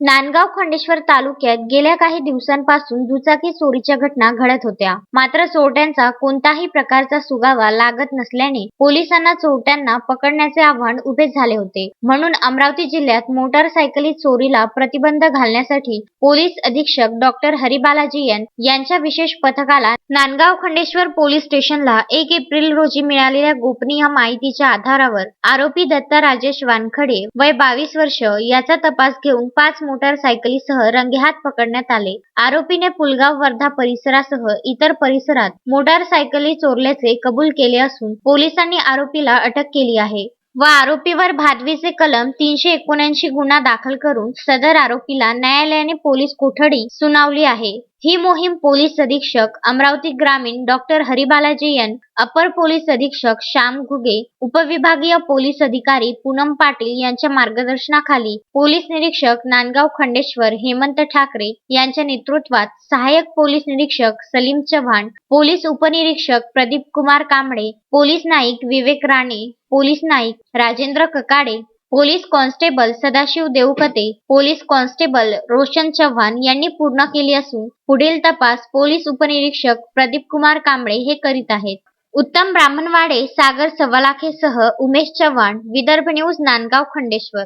नांदगाव खंडेश्वर तालुक्यात गेल्या काही दिवसांपासून दुचाकी चोरीच्या घटना घडत होत्या. मात्र चोरट्यांचा कोणताही प्रकारचा सुगावा लागत नसल्याने पोलिसांना चोरट्यांना पकडण्याचे आव्हान उभे झाले होते. म्हणून अमरावती जिल्ह्यात मोटारसायकली चोरीला प्रतिबंध घालण्यासाठी पोलीस अधीक्षक डॉक्टर हरिबालाजी यांच्या विशेष पथकाला नांदगाव खंडेश्वर पोलीस स्टेशनला एक एप्रिल रोजी मिळालेल्या गोपनीय माहितीच्या आधारावर आरोपी दत्ता राजेश वानखडे वय बावीस वर्ष याचा तपास घेऊन पाच मोटारसायकलीसह रंगेहात पकडण्यात आले. आरोपीने पुलगाव वर्धा परिसरासह इतर परिसरात मोटारसायकली चोरल्याचे कबूल केले असून पोलिसांनी आरोपीला अटक केली आहे. व आरोपीवर भादवीचे कलम तीनशे एकोणऐंशी गुन्हा दाखल करून सदर आरोपीला न्यायालयाने पोलीस कोठडी सुनावली आहे. ही मोहीम पोलीस अधीक्षक अमरावती ग्रामीण डॉक्टर हरिबालाजी एन अपर पोलीस अधीक्षक श्याम घुगे उपविभागीय पोलीस अधिकारी पूनम पाटील यांच्या मार्गदर्शनाखाली पोलीस निरीक्षक नांदगाव खंडेश्वर हेमंत ठाकरे यांच्या नेतृत्वात सहाय्यक पोलीस निरीक्षक सलीम चव्हाण पोलीस उपनिरीक्षक Pradeep Kumar Kamble police Naik Vivek Rane police Naik Rajendra Kakade police constable Sadashiv Devkate police constable Roshan Chavan यांनी पूर्ण केली असून पुढील तपास पोलीस उपनिरीक्षक प्रदीप कुमार कांबळे हे करीत आहेत. उत्तम ब्राह्मणवाडे सागर सवालाखेसह उमेश चव्हाण विदर्भ न्यूज नांदगाव खंडेश्वर.